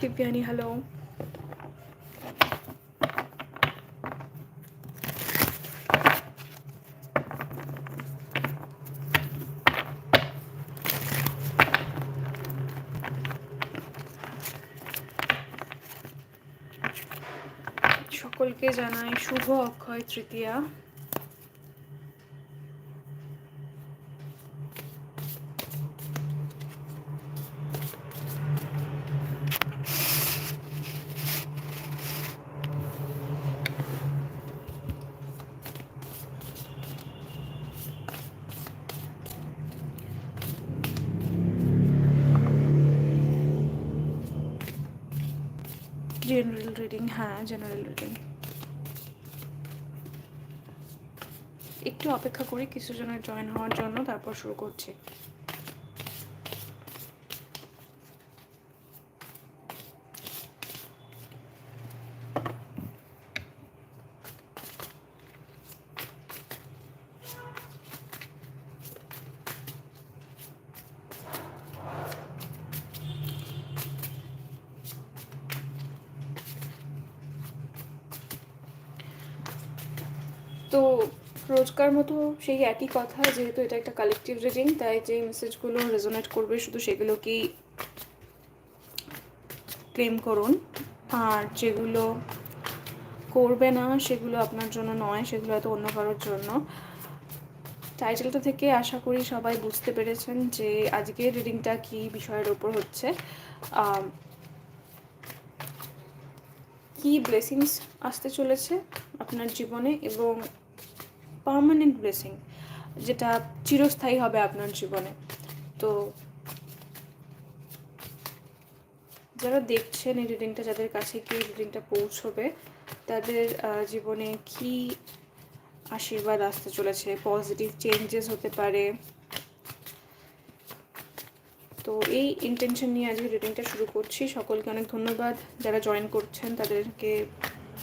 Dibyani hello সকলকে জানাই শুভ অক্ষয় তৃতীয়া। জেনারেল রিডিং হ্যাঁ জেনারেল রিডিং একটু অপেক্ষা করি কিছু জনের জয়েন হওয়ার জন্য, তারপর শুরু করছি। তো রোজকার মতো সেই একই কথা, যেহেতু এটা একটা কালেকটিভ রিডিং তাই যে মেসেজগুলো রেজোনেট করবে শুধু সেগুলোকেই ক্লেম করুন। আর যেগুলো করবে না, সেগুলো আপনার জন্য নয়, সেগুলো হয়তো অন্য কারোর জন্য। টাইটেলটা থেকে আশা করি সবাই বুঝতে পেরেছেন যে আজকে রিডিংটা কি বিষয়ের ওপর হচ্ছে। কি ব্লেসিংস আসতে চলেছে আপনার জীবনে এবং পার্মানেন্ট ব্লেসিং যেটা চিরস্থায়ী হবে আপনার জীবনে। তো যারা দেখছেন এই রিডিংটা যাদের কাছে কি রিডিংটা পৌঁছবে, তাদের জীবনে কি আশীর্বাদ আসতে চলেছে? পজিটিভ চেঞ্জেস হতে পারে। তো এই ইন্টেনশন নিয়ে আজকে রিডিংটা শুরু করছি। সকলকে অনেক ধন্যবাদ যারা জয়েন করছেন, তাদেরকে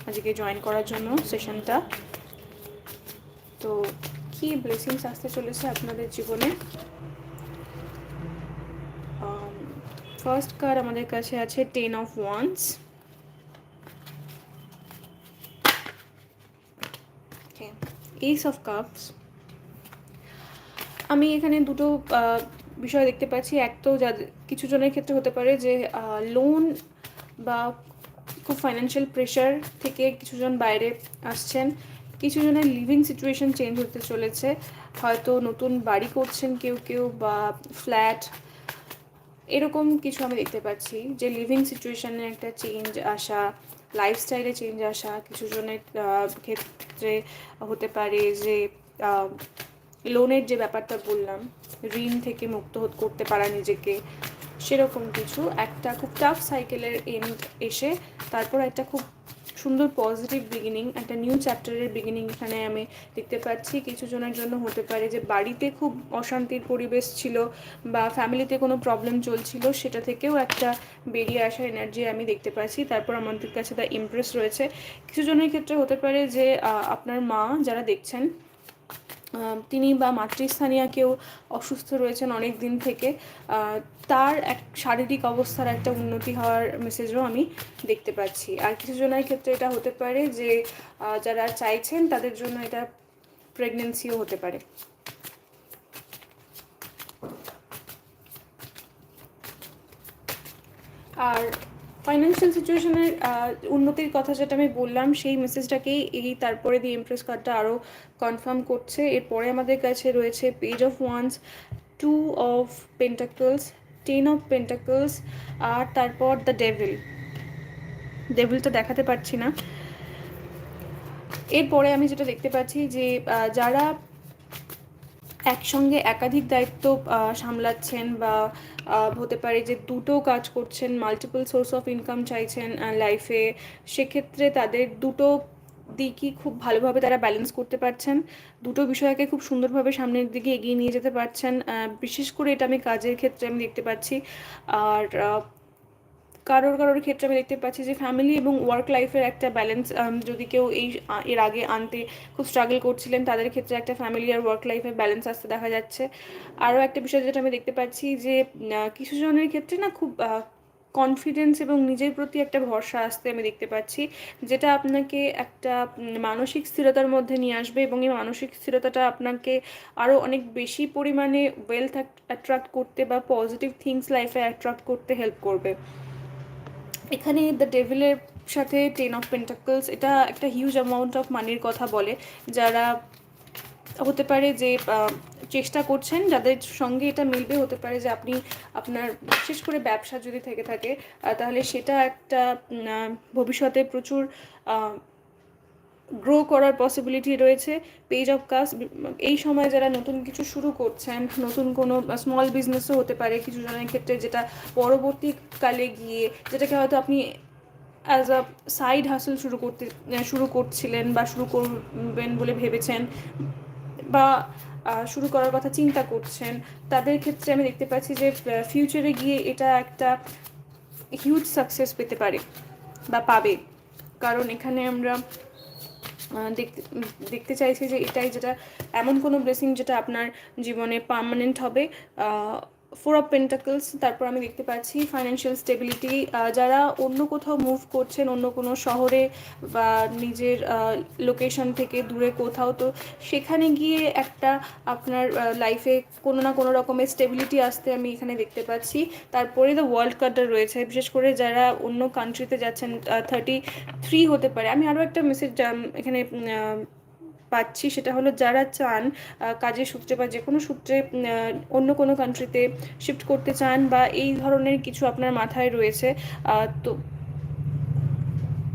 আজকে জয়েন করার জন্য সেশনটা তো কি ব্লেসিংস আসতে চলেছে আপনাদের জীবনে? ফার্স্ট কার্ড আমাদের কাছে আছে ten of wands ace of cups আমি এখানে দুটো বিষয় দেখতে পাচ্ছি। এক তো যাদের, কিছু জনের ক্ষেত্রে হতে পারে যে লোন বা খুব ফাইন্যান্সিয়াল প্রেশার থেকে কিছুজন বাইরে আসছেন। কিছু জনের লিভিং সিচুয়েশন চেঞ্জ হতে চলেছে। হয়তো নতুন বাড়ি করছেন কেউ কেউ বা ফ্ল্যাট এরকম কিছু আমি দেখতে পাচ্ছি যে লিভিং সিচুয়েশনে একটা চেঞ্জ আসা লাইফস্টাইলে চেঞ্জ আসা, কিছু জনের ক্ষেত্রে হতে পারে যে লোনের যে ব্যাপারটা বললাম, ঋণ থেকে মুক্ত করতে পারা নিজেকে, সেরকম কিছু। একটা খুব টাফ সাইকেলের এন্ড এসে, তারপর একটা খুব সুন্দর পজিটিভ বিগিনিং একটা নিউ চ্যাপ্টারের বিগিনিং এখানে আমি দেখতে পাচ্ছি। কিছু জনের জন্য হতে পারে যে বাড়িতে খুব অশান্তির পরিবেশ ছিল বা ফ্যামিলিতে কোনো প্রবলেম চলছিল, সেটা থেকেও একটা বেরিয়ে আসার এনার্জি আমি দেখতে পাচ্ছি। তারপর আমাদের কাছে দ্য ইমপ্রেস রয়েছে। কিছু জনের ক্ষেত্রে হতে পারে যে আপনার মা যারা দেখছেন তিনি বা মাতৃস্থানীয় কেউ অসুস্থ রয়েছেন অনেক দিন থেকে। তার এক শারীরিক অবস্থার একটা উন্নতি হওয়ার মেসেজও আমি দেখতে পাচ্ছি। আর কিছু জনের ক্ষেত্রে এটা হতে পারে যে যারা চাইছেন তাদের জন্য এটা প্রেগনেন্সিও হতে পারে। আর ফাইন্যান্সিয়াল সিচুয়েশনের উন্নতির কথা যেটা আমি বললাম, সেই মেসেজটাকেই এই তারপরে দি ইমপ্রেস কার্ডটা আরও কনফার্ম করছে। এরপরে আমাদের কাছে রয়েছে page of wands two of pentacles ten of pentacles আর তারপর দ্য ডেভিল ডেভিলটা দেখাতে পারছি না। এরপরে আমি যেটা দেখতে পাচ্ছি যে যারা একসঙ্গে একাধিক দায়িত্ব সামলাচ্ছেন বা হতে পারে যে দুটো কাজ করছেন মাল্টিপল সোর্স অফ ইনকাম চাইছেন লাইফে সেক্ষেত্রে তাদের দুটো দিকই খুব ভালোভাবে তারা ব্যালেন্স করতে পারছেন। দুটো বিষয়কে খুব সুন্দরভাবে সামনের দিকে এগিয়ে নিয়ে যেতে পারছেন। বিশেষ করে এটা আমি কাজের ক্ষেত্রে আমি দেখতে পাচ্ছি। আর কারোর কারোর ক্ষেত্রে আমি দেখতে পাচ্ছি যে ফ্যামিলি এবং ওয়ার্ক লাইফের একটা ব্যালেন্স যদি কেউ এই এর আগে আনতে খুব স্ট্রাগল করছিলেন, তাদের ক্ষেত্রে একটা ফ্যামিলি আর ওয়ার্ক লাইফের ব্যালেন্স আসতে দেখা যাচ্ছে। আরও একটা বিষয় যেটা আমি দেখতে পাচ্ছি যে কিছু জনের ক্ষেত্রে না খুব কনফিডেন্স এবং নিজের প্রতি একটা ভরসা আসতে আমি দেখতে পাচ্ছি, যেটা আপনাকে একটা মানসিক স্থিরতার মধ্যে নিয়ে আসবে এবং এই মানসিক স্থিরতাটা আপনাকে আরও অনেক বেশি পরিমাণে ওয়েলথ অ্যাট্রাক্ট করতে বা পজিটিভ থিংস লাইফে অ্যাট্রাক্ট করতে হেল্প করবে। এখানে দ্য ডেভিলের সাথে টেন অফ পেন্টাকলস এটা একটা হিউজ অ্যামাউন্ট অফ মানির কথা বলে। যারা হতে পারে যে চেষ্টা করছেন, যাদের সঙ্গে এটা মিলবে, হতে পারে যে আপনি আপনার বিশেষ করে ব্যবসা যদি থেকে থাকে তাহলে সেটা একটা ভবিষ্যতে প্রচুর গ্রো করার পসিবিলিটি রয়েছে পেজ অফ কাজ এই সময় যারা নতুন কিছু শুরু করছেন, নতুন কোনো স্মল বিজনেসও হতে পারে, কিছু জনের ক্ষেত্রে যেটা পরবর্তীকালে গিয়ে, যেটাকে হয়তো আপনি অ্যাজ আ সাইড হাসল শুরু করতে, শুরু করছিলেন বা শুরু করবেন বলে ভেবেছেন বা শুরু করার কথা চিন্তা করছেন, তাদের ক্ষেত্রে আমি দেখতে পাচ্ছি যে ফিউচারে গিয়ে এটা একটা হিউজ সাকসেস পেতে পারে বা পাবে। কারণ এখানে আমরা দেখতে চাইছি যে এটাই যেটা এমন কোনো ব্লেসিং যেটা আপনার জীবনে পারমানেন্ট হবে ফোর অফ পেন্টাকলস তারপর আমি দেখতে পাচ্ছি ফাইন্যান্সিয়াল স্টেবিলিটি যারা অন্য কোথাও মুভ করছেন, অন্য কোনো শহরে বা নিজের লোকেশন থেকে দূরে কোথাও, তো সেখানে গিয়ে একটা আপনার লাইফে কোনো না কোনো রকমের স্টেবিলিটি আসতে আমি এখানে দেখতে পাচ্ছি। তারপরে দ্য ওয়ার্ল্ড কার্ডটা রয়েছে, বিশেষ করে যারা অন্য কান্ট্রিতে যাচ্ছেন থার্টি থ্রি হতে পারে। আমি আরও একটা মেসেজ এখানে পাচ্ছি সেটা হলো যারা চান কাজের সূত্রে বা যে কোনো সূত্রে অন্য কোনো কান্ট্রিতে শিফট করতে চান বা এই ধরনের কিছু আপনার মাথায় রয়েছে তো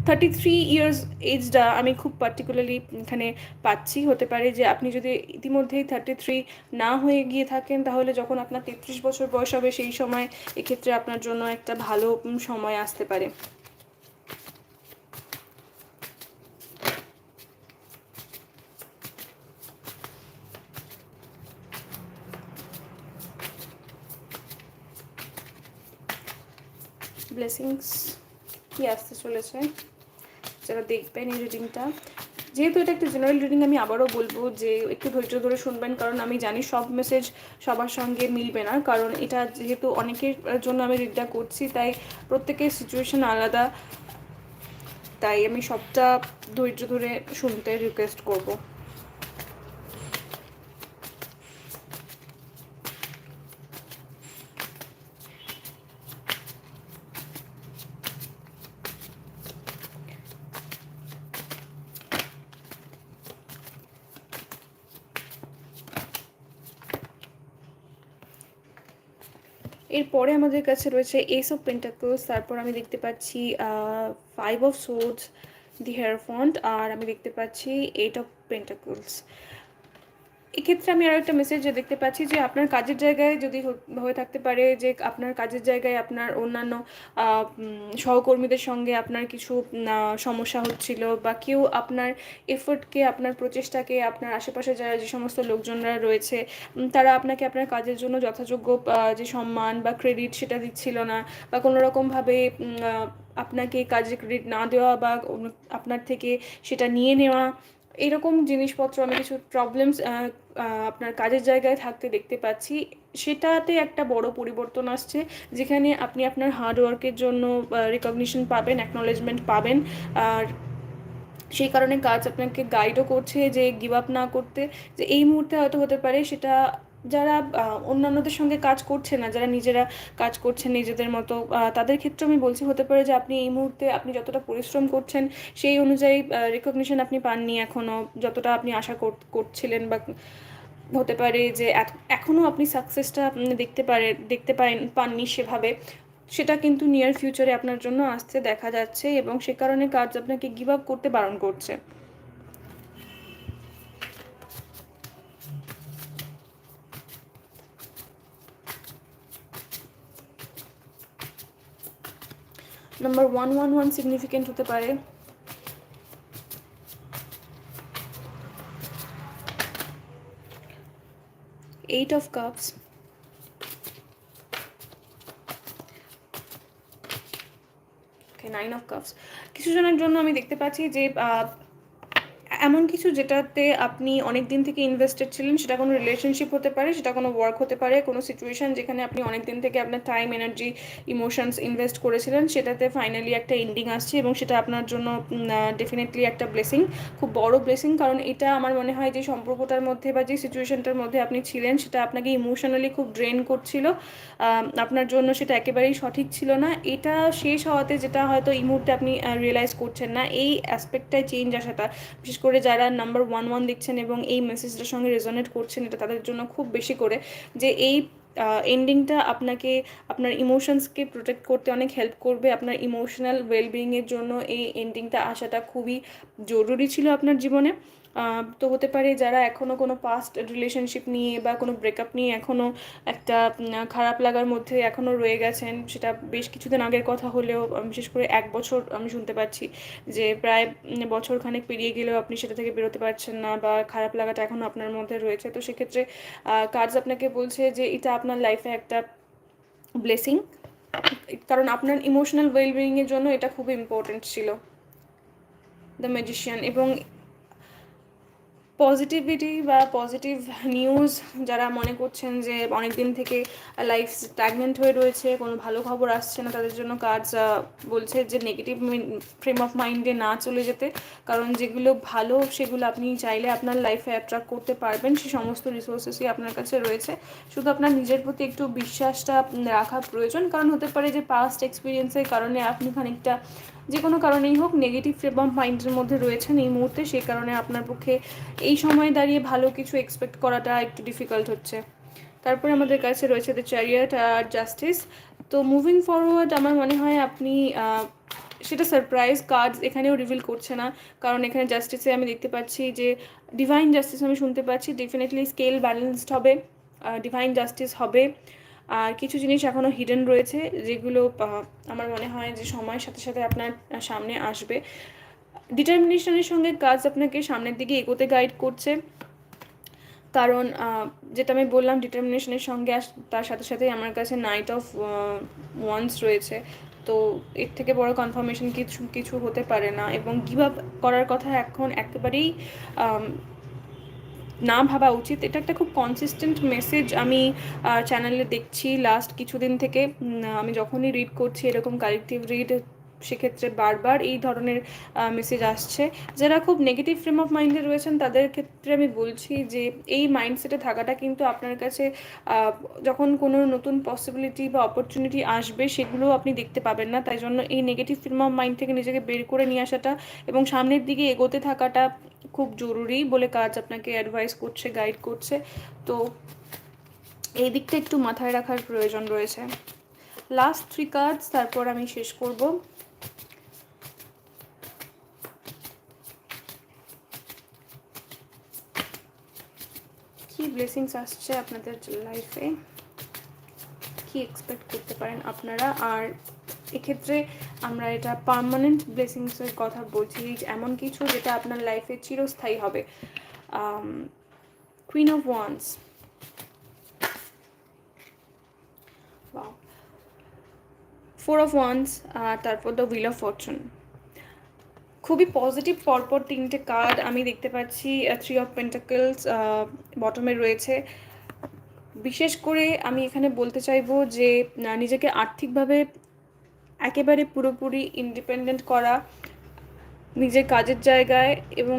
থার্টি থ্রি ইয়ার্স এজটা আমি খুব পার্টিকুলারলি এখানে পাচ্ছি। হতে পারে যে আপনি যদি ইতিমধ্যেই থার্টি থ্রি না হয়ে গিয়ে থাকেন, তাহলে যখন আপনার তেত্রিশ বছর বয়স হবে, সেই সময় এক্ষেত্রে আপনার জন্য একটা ভালো সময় আসতে পারে। ব্লেসিংস কি আসতে চলেছে? যারা দেখবেন এই রিডিংটা যেহেতু এটা একটা জেনারেল রিডিং আমি আবারও বলব যে একটু ধৈর্য ধরে শুনবেন, কারণ আমি জানি সব মেসেজ সবার সঙ্গে মিলবে না, কারণ এটা যেহেতু অনেকের জন্য আমি রিডটা করছি, তাই প্রত্যেকের সিচুয়েশন আলাদা। তাই আমি সবটা ধৈর্য ধরে শুনতে রিকোয়েস্ট করব। এরপরে আমাদের কাছে রয়েছে এস অফ পেন্টাকলস তারপর আমি দেখতে পাচ্ছি five of swords the hierophant আর আমি দেখতে পাচ্ছি এইট অফ পেন্টাকলস এক্ষেত্রে আমি আরও একটা মেসেজ দেখতে পাচ্ছি যে আপনার কাজের জায়গায় যদি হয়ে থাকতে পারে যে আপনার কাজের জায়গায় আপনার অন্যান্য সহকর্মীদের সঙ্গে আপনার কিছু সমস্যা হচ্ছিল বা কেউ আপনার এফোর্টকে আপনার প্রচেষ্টাকে, আপনার আশেপাশে যারা যে সমস্ত লোকজনরা রয়েছে তারা আপনাকে আপনার কাজের জন্য যথাযোগ্য যে সম্মান বা ক্রেডিট সেটা দিচ্ছিল না বা কোনো রকমভাবে আপনাকে কাজে ক্রেডিট না দেওয়া বা আপনার থেকে সেটা নিয়ে নেওয়া, এরকম জিনিসপত্র আমি কিছু প্রবলেমস আপনার কাজের জায়গায় থাকতে দেখতে পাচ্ছি। সেটাতে একটা বড় পরিবর্তন আসছে, যেখানে আপনি আপনার হার্ডওয়ার্কের জন্য রিকগনিশন পাবেন অ্যাকনোলেজমেন্ট পাবেন। আর সেই কারণে কাজ আপনাকে গাইডও করছে যে গিভ আপ না করতে। যে এই মুহূর্তে হয়তো হতে পারে, সেটা যারা অন্যান্যদের সঙ্গে কাজ করছে না, যারা নিজেরা কাজ করছেন নিজেদের মতো তাদের ক্ষেত্রে আমি বলছি, হতে পারে যে আপনি এই মুহূর্তে আপনি যতটা পরিশ্রম করছেন, সেই অনুযায়ী রেকগনিশন আপনি পাননি এখনও যতটা আপনি আশা করছিলেন বা হতে পারে যে এখনও আপনি সাকসেসটা আপনি দেখতে পারে, দেখতে পারেন, পাননি সেভাবে, সেটা কিন্তু নিয়ার ফিউচারে আপনার জন্য আসতে দেখা যাচ্ছে এবং সে কারণে কাজ আপনাকে গিভ আপ করতে বারণ করছে। Number one one one significant হতে পারে। Eight of cups nine of cups কিছু জনের জন্য আমি দেখতে পাচ্ছি যে এমন কিছু যেটাতে আপনি অনেক দিন থেকে ইনভেস্টেড ছিলেন, সেটা কোনো রিলেশনশিপ হতে পারে, সেটা কোনো ওয়ার্ক হতে পারে, কোনো সিচুয়েশন যেখানে আপনি অনেক দিন থেকে আপনার টাইম এনার্জি ইমোশনস ইনভেস্ট করেছিলেন, সেটাতে ফাইনালি একটা এন্ডিং আসছে এবং সেটা আপনার জন্য ডেফিনেটলি একটা ব্লেসিং খুব বড় ব্লেসিং কারণ এটা আমার মনে হয় যে সম্পর্কটার মধ্যে বা যে সিচুয়েশনটার মধ্যে আপনি ছিলেন, সেটা আপনাকে ইমোশনালি খুব ড্রেন করছিল আপনার জন্য সেটা একেবারেই সঠিক ছিল না। এটা শেষ হওয়াতে যেটা হয়তো এই মুহূর্তে আপনি রিয়েলাইজ করছেন না, এই অ্যাসপেক্টটাই চেঞ্জ আসাটা, বিশেষ করে যারা নাম্বার ওয়ান ওয়ান দিচ্ছেন এবং এই মেসেজটার সঙ্গে রেজনেট করছেন, এটা তাদের জন্য খুব বেশি করে যে এই এন্ডিংটা আপনাকে, আপনার ইমোশনসকে প্রোটেক্ট করতে অনেক হেল্প করবে। আপনার ইমোশনাল ওয়েলবিংয়ের জন্য এই এন্ডিংটা আসাটা খুবই জরুরি ছিল আপনার জীবনে। তো হতে পারে যারা এখনও কোনো পাস্ট রিলেশনশিপ নিয়ে বা কোনো ব্রেকআপ নিয়ে এখনও একটা খারাপ লাগার মধ্যে এখনও রয়ে গেছেন, সেটা বেশ কিছুদিন আগের কথা হলেও বিশেষ করে এক বছর আমি শুনতে পাচ্ছি যে প্রায় বছর খানেক পেরিয়ে গেলেও আপনি সেটা থেকে বেরোতে পারছেন না বা খারাপ লাগাটা এখনও আপনার মধ্যে রয়েছে। তো সেক্ষেত্রে কাজ আপনাকে বলছে যে এটা আপনার লাইফে একটা ব্লেসিং কারণ আপনার ইমোশনাল ওয়েলবিংয়ের জন্য এটা খুব ইম্পর্টেন্ট ছিল। দ্য ম্যাজিশিয়ান এবং পজিটিভিটি বা পজিটিভ নিউজ যারা মনে করছেন যে অনেক দিন থেকে লাইফ স্ট্যাগনেন্ট হয়ে রয়েছে, কোনো ভালো খবর আসছে না, তাদের জন্য কাজ বলছে যে নেগেটিভ ফ্রেম অফ মাইন্ডে না চলে যেতে। কারণ যেগুলো ভালো, সেগুলো আপনি চাইলে আপনার লাইফে অ্যাট্রাক্ট করতে পারবেন। সে সমস্ত রিসোর্সেসই আপনার কাছে রয়েছে। শুধু আপনার নিজের প্রতি একটু বিশ্বাসটা রাখা প্রয়োজন। কারণ হতে পারে যে পাস্ট এক্সপিরিয়েন্সের কারণে আপনি খানিকটা যে কোনো কারণেই হোক নেগেটিভ ফ্রেম মাইন্ডের মধ্যে রয়েছেন এই মুহূর্তে, সেই কারণে আপনার পক্ষে এই সময় দাঁড়িয়ে ভালো কিছু এক্সপেক্ট করাটা একটু ডিফিকাল্ট হচ্ছে। তারপরে আমাদের কাছে রয়েছে দ্য চ্যারিয়াট আর জাস্টিস তো মুভিং ফরওয়ার্ড আমার মনে হয় আপনি সেটা সারপ্রাইজ কার্ড এখানেও রিভিল করছে না। কারণ এখানে জাস্টিসে আমি দেখতে পাচ্ছি যে ডিভাইন জাস্টিস আমি শুনতে পাচ্ছি ডেফিনেটলি স্কেল ব্যালেন্সড হবে ডিভাইন জাস্টিস হবে। আর কিছু জিনিস এখনও হিডেন রয়েছে, যেগুলো আমার মনে হয় যে সময়ের সাথে সাথে আপনার সামনে আসবে। ডিটারমিনেশনের সঙ্গে কাজ আপনাকে সামনের দিকে এগোতে গাইড করছে। কারণ যেটা আমি বললাম ডিটারমিনেশনের সঙ্গে তার সাথে সাথে আমার কাছে নাইট অফ ওয়ান্স রয়েছে। তো এর থেকে বড় কনফার্মেশন কিছু কিছু হতে পারে না। এবং গিভ আপ করার কথা এখন একেবারেই না ভাবা উচিত। এটা একটা খুব কনসিস্টেন্ট মেসেজ আমি চ্যানেলে দেখছি লাস্ট কিছুদিন থেকে। আমি যখনই রিড করছি এরকম কালেকটিভ রিড সেক্ষেত্রে বারবার এই ধরনের মেসেজ আসছে। যারা খুব নেগেটিভ ফ্রেম অফ মাইন্ডে রয়েছেন, তাদের ক্ষেত্রে আমি বলছি যে, এই মাইন্ডসেটে থাকাটা কিন্তু আপনার কাছে যখন কোনো নতুন পসিবিলিটি বা অপরচুনিটি আসবে, সেগুলো আপনি দেখতে পাবেন না। তাই জন্য এই নেগেটিভ ফ্রেম অফ মাইন্ড থেকে নিজেকে বের করে নিয়ে আসাটা এবং সামনের দিকে এগোতে থাকাটা খুব জরুরি বলে কাজ আপনাকে অ্যাডভাইস করছে গাইড করছে। তো এই দিকটা একটু মাথায় রাখার প্রয়োজন রয়েছে। লাস্ট থ্রি কার্ডস তারপর আমি শেষ করব। কি ব্লেসিংস আসছে আপনাদের লাইফে কি এক্সপেক্ট করতে পারেন আপনারা? আর এক্ষেত্রে আমরা এটা পারমানেন্ট ব্লেসিংসের কথা বলছি, এমন কিছু যেটা আপনার লাইফে চিরস্থায়ী হবে। Queen of wands four of wands তারপর দ্য উইল অফ ফরচুন খুবই পজিটিভ পরপর তিনটে কার্ড আমি দেখতে পাচ্ছি থ্রি অফ পেন্টাকেলস বটমে রয়েছে। বিশেষ করে আমি এখানে বলতে চাইব যে নিজেকে আর্থিকভাবে একেবারে পুরোপুরি ইন্ডিপেন্ডেন্ট করা, নিজের কাজের জায়গায় এবং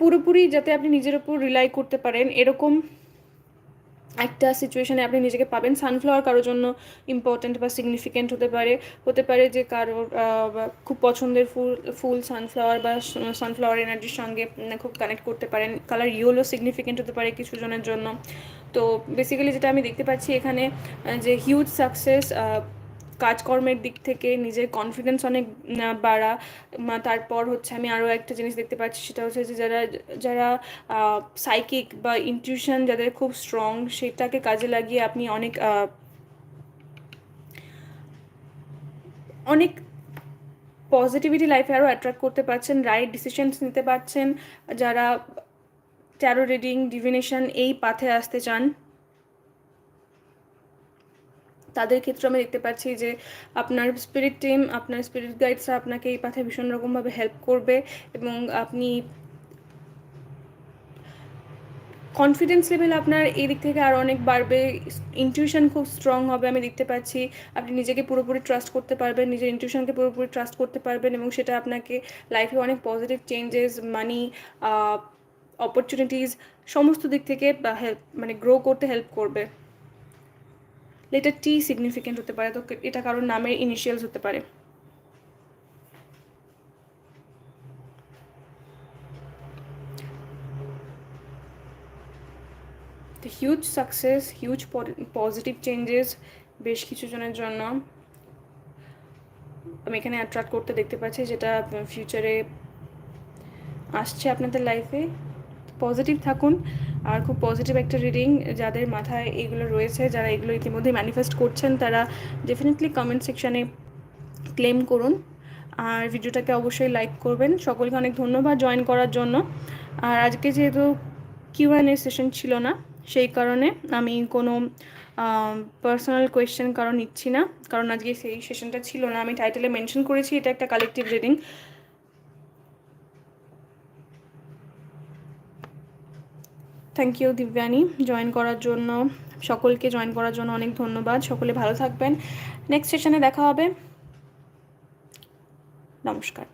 পুরোপুরি যাতে আপনি নিজের ওপর রিলাই করতে পারেন, এরকম একটা সিচুয়েশানে আপনি নিজেকে পাবেন। সানফ্লাওয়ার কারোর জন্য ইম্পর্ট্যান্ট বা সিগনিফিকেন্ট হতে পারে। হতে পারে যে কারোর খুব পছন্দের ফুল ফুল সানফ্লাওয়ার বা সানফ্লাওয়ার এনার্জির সঙ্গে খুব কানেক্ট করতে পারেন। কালার ইয়েলো সিগনিফিকেন্ট হতে পারে কিছু জনের জন্য। তো বেসিক্যালি যেটা আমি দেখতে পাচ্ছি এখানে যে হিউজ সাকসেস কাজকর্মের দিক থেকে নিজের কনফিডেন্স অনেক বাড়া। তারপর হচ্ছে আমি আরও একটা জিনিস দেখতে পাচ্ছি, সেটা হচ্ছে যে যারা যারা সাইকিক বা ইনটিউশন যাদের খুব স্ট্রং সেটাকে কাজে লাগিয়ে আপনি অনেক অনেক পজিটিভিটি লাইফে আরও অ্যাট্রাক্ট করতে পারছেন রাইট ডিসিশনস নিতে পারছেন। যারা ট্যারো রিডিং ডিভিনেশন এই পাথে আসতে চান। তাদের ক্ষেত্রে আমি দেখতে পাচ্ছি যে আপনার স্পিরিট টিম আপনার স্পিরিট গাইডসরা আপনাকে এই পাথে ভীষণ রকমভাবে হেল্প করবে এবং আপনি কনফিডেন্স লেভেল আপনার এই দিক থেকে আরও অনেক বাড়বে। ইনটিউশন খুব স্ট্রং হবে আমি দেখতে পাচ্ছি। আপনি নিজেকে পুরোপুরি ট্রাস্ট করতে পারবেন, নিজের ইনটিউশনকে পুরোপুরি ট্রাস্ট করতে পারবেন এবং সেটা আপনাকে লাইফে অনেক পজিটিভ চেঞ্জেস মানি অপরচুনিটিস সমস্ত দিক থেকে মানে গ্রো করতে হেল্প করবে। লেটার টি সিগনিফিকেন্ট হতে পারে, তো এটা কারোর নামের ইনিশিয়ালস হতে পারে। তো huge success huge positive changes বেশ কিছু জনের জন্য। আমি এখানে অ্যাট্রাক্ট করতে দেখতে পাচ্ছি, যেটা ফিউচারে আসছে আপনাদের লাইফে পজিটিভ থাকুন আর খুব পজিটিভ একটা রিডিং যাদের মাথায় এগুলো রয়েছে, যারা এগুলো ইতিমধ্যে ম্যানিফেস্ট করছেন, তারা ডেফিনেটলি কমেন্ট সেকশানে ক্লেম করুন। আর ভিডিওটাকে অবশ্যই লাইক করবেন। সকলকে অনেক ধন্যবাদ জয়েন করার জন্য। আর আজকে যেহেতু কিউ এ সেশন ছিল না, সেই কারণে আমি কোনো পার্সোনাল কোয়েশ্চেন কারণ নিচ্ছি না। কারণ আজকে সেই সেশনটা ছিল না। আমি টাইটেলে মেনশন করেছি, এটা একটা collective reading thank you Dibyani join করার জন্য, সকলকে জয়েন করার জন্য অনেক ধন্যবাদ। সকলে ভালো থাকবেন। নেক্সট সেশনে দেখা হবে। নমস্কার।